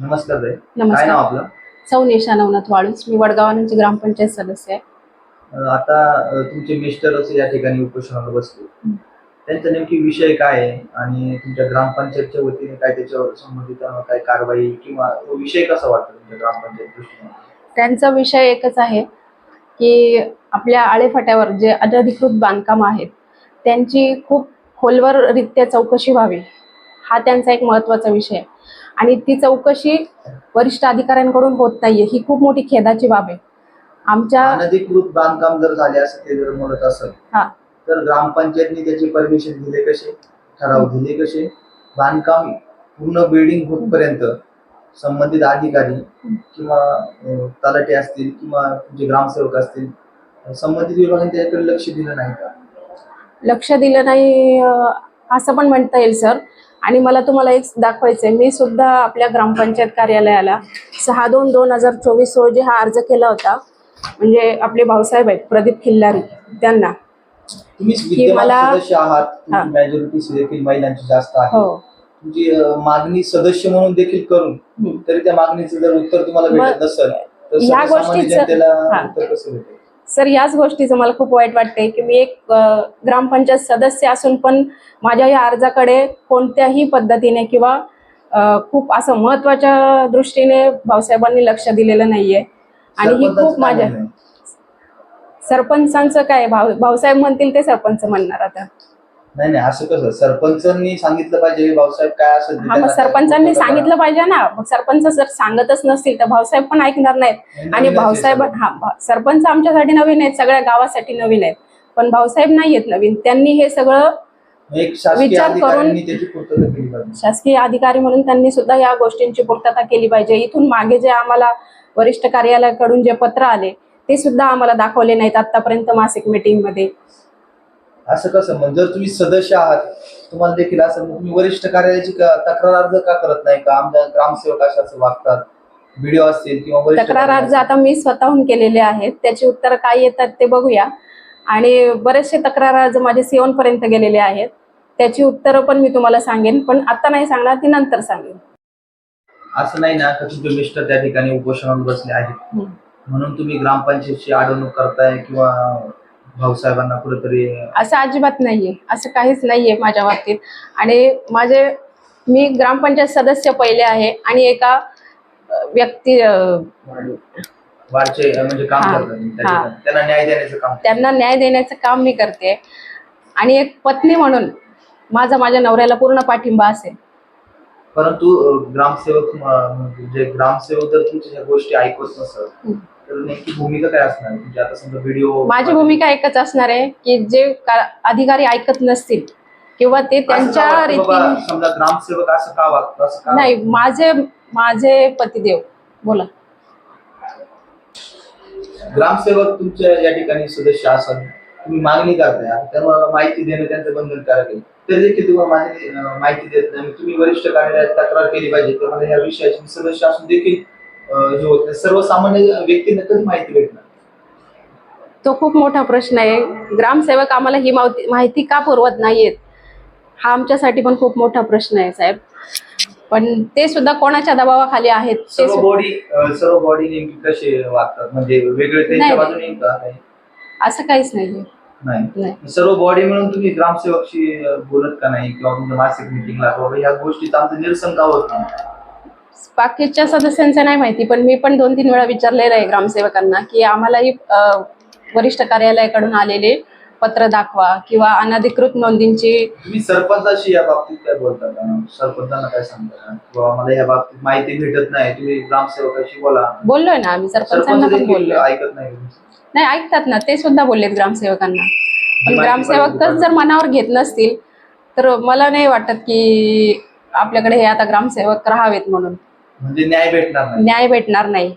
नमस्कार काय नाव आपलं? सौ निशा नवनाथ वाळूस मी वडगावांची ग्रामपंचायत सदस्य आहे. आता तुमचे मिस्टरच या ठिकाणी उपोषणाला बसले. त्यांचा नेमकी विषय काय आहे? आणि तुमच्या ग्रामपंचायतच्या वतीने काय त्याच्यावर संबंधित काय कारवाई किंवा तो विषय कसा वाटतो तुमच्या ग्रामपंचायत दृष्टीने? त्यांचा विषय एकच आहे की आपल्या आळेफाट्यावर जे अनधिकृत बांधकाम आहेत त्यांची खूप खोलवररित्या चौकशी व्हावी. हा त्यांचा एक महत्त्वाचा विषय आहे. आणि ती चौकशी वरिष्ठ अधिकाऱ्यांकडून होत नाहीये. ही खूप मोठी खेदाची बाब आहे. आमच्या अनधिकृत बांधकाम जर झाले असं ते जर म्हणत असेल हा. तर ग्रामपंचायतने त्याची परमिशन दिले कसे? ठराव दिले कसे? बांधकाम पूर्ण बिल्डिंग होतपर्यंत संबंधित अधिकारी किंवा अं, तलाठी असतील किंवा तुमचे ग्रामसेवक असतील संबंधित विभागाने त्याच्याकडे लक्ष दिलं नाही का? लक्ष दिलं नाही असं पण म्हणता येईल सर. आणि मला तुम्हाला एक दाखवायचं आहे मी सुद्धा आपल्या ग्रामपंचायत कार्यालयाला सहा दोन दोन हजार चोवीस रोजी हा अर्ज केला होता म्हणजे आपले भाऊसाहेब आहेत प्रदीप खिल्लारी त्यांना विद्यमान मला- हा. तुमची मॅजॉरिटी देखील महिलांची जास्त आहे हो तुमची अं, मागणी सदस्य म्हणून देखील करून हम्म. तरी त्या मागणीचं जर उत्तर तुम्हाला मग भेटत नसेल तर ह्या सर्वसामान्य गोष्टीचं- जनतेला हा. उत्तर कसं भेटेल सर याच गोष्टीचं मला खूप वाईट वाटतंय की मी एक ग्रामपंचायत सदस्य असून पण माझ्या या अर्जाकडे कोणत्याही पद्धतीने किंवा खूप असं महत्त्वाच्या दृष्टीने भाऊसाहेबांनी लक्ष दिलेलं नाहीये. आणि ही खूप माझ्या? सरपंचांचं काय? भाऊ भाऊसाहेब म्हणतील ते सरपंच म्हणणार आता. नाही नाही असं कसं? सरपंचांनी सांगितलं पाहिजे हे भाऊसाहेब काय असेल ते हा मग त्यांना सरपंचांनी. सांगितलं पाहिजे. ना. मग सरपंच जर सांगतच नसतील तर भाऊसाहेब पण ऐकणार नाहीत. आणि नवीनच भाऊसाहेब हा भा- सरपंच आमच्यासाठी नवीन आहेत सगळ्या गावासाठी नवीन आहेत. पण भाऊसाहेब नाही आहेत नवीन. त्यांनी हे सगळं सगळं. एक शासकीय विचार करून- अधिकाऱ्यांनी त्याची पूर्तता केली पाहिजे. शासकीय अधिकारी म्हणून त्यांनी सुद्धा या गोष्टींची पूर्तता केली पाहिजे. इथून मागे जे आम्हाला वरिष्ठ कार्यालयाकडून जे पत्र आले ते सुद्धा आम्हाला दाखवले नाहीत आतापर्यंत मासिक मीटिंगमध्ये. असं कसं? मग जर तुम्ही सदस्य आहात तुम्हाला देखील असं मग तुम्ही वरिष्ठ कार्यालयाची का- तक्रार अर्ज का करत नाही का? आमच्या ग्रामसेवक अशा असं वागतात. व्हिडिओ असतील किंवा वरिष्ठ तक्रार अर्ज आता मी स्वतःहून केलेले आहेत. त्याची उत्तर काय येतात ते बघूया. आणि बरेचसे तक्रार अर्ज माझे सीओन पर्यंत गेलेले आहेत. त्याची उत्तरं पण मी तुम्हाला सांगेन पण आता नाही सांगणार ती नंतर सांगेन. असं नाही ना का तुमचे मिस्टर त्या ठिकाणी उपोषणावर बसले आहेत? हम्म. म्हणून तुम्ही ग्रामपंचायतची अडवणूक करताय किंवा भाऊसाहेबांना कुठेतरी असं अजिबात नाहीये असं काहीच नाहीये माझ्या बाबतीत आणि माझे मी ग्रामपंचायत सदस्य पहिले आहे आणि एका व्यक्ती वारचे म्हणजे काम हा, करतात त्या हा. ठिकाणी. त्यांना न्याय देण्याचं काम त्यांना न्याय देण्याचं काम मी करते आणि एक पत्नी म्हणून माझा माझ्या नवऱ्याला पूर्ण पाठिंबा असेल परंतु अं, ग्रामसेवक अं, म्हणजे ग्रामसेवक जर तुमच्या ह्या गोष्टी ऐकत नसत. तर नेमकी भूमिका काय असणार? म्हणजे आता समजा व्हिडिओ माझी भूमिका एकच असणार आहे की जे का- अधिकारी ऐकत नसतील किंवा ते त्यांच्या रीतीने समजा ग्रामसेवक असं का वागतं असं का नाही माझे माझे पतिदेव बोला. ग्रामसेवक तुमच्या या ठिकाणी सदस्य असाल तुम्ही मागणी करताय आणि त्यामुळे माहिती देणं त्यांचं बंधनकारक आहे तरी देखील तुम्हाला माहिती अं, माहिती देत नाही. तुम्ही वरिष्ठ कार्यालयात तक्रार केली पाहिजे की मला या विषयाचे सदस्य असून देखील होत सर्वसामान्य व्यक्तींना कधी माहिती भेटणार? तो खूप मोठा प्रश्न आहे. ग्रामसेवक आम्हाला ही माहिती का पुरवत नाहीयेत? हा आमच्यासाठी पण खूप मोठा प्रश्न आहे साहेब. पण ते सुद्धा कोणाच्या दबावाखाली आहेत ते सर्व बॉडी सर्व बॉडी नेमकी कसे वागतात? म्हणजे वेगळे त्यांच्या नाही. बाजूने का नाही? असं काहीच नाहीये नाही. नाही. सर्व बॉडी म्हणून तुम्ही ग्रामसेवकशी अं, बोलत का नाही? किंवा तुमच्या मासिक मिटिंगला बाबा ह्या गोष्टीचं आमचं निरसन का होत नाही? बाकीच्या सदस्यांचं नाही माहिती पण मी पण दोन तीन वेळा विचारलेलं आहे ग्रामसेवकांना की आम्हालाही वरिष्ठ कार्यालयाकडून आलेले पत्र दाखवा किंवा अनधिकृत नोंदींची सरपंचाशी या बाबतीत काय बोलता? सरपंचांना काय सांगता? किंवा या बाबतीत माहिती भेटत नाही तुम्ही ग्रामसेवकाशी बोला. बोललोय ना आम्ही सरपंचांना सरपंच पण बोललोय. ऐकत नाही नाही ऐकतात ना ते सुद्धा बोललेत ग्रामसेवकांना. पण ग्रामसेवकच. जर मनावर घेत नसतील तर मला नाही वाटत की आपल्याकडे हे आता ग्रामसेवक राहावेत म्हणून. म्हणजे न्याय भेटणार नाही. न्याय भेटणार नाही.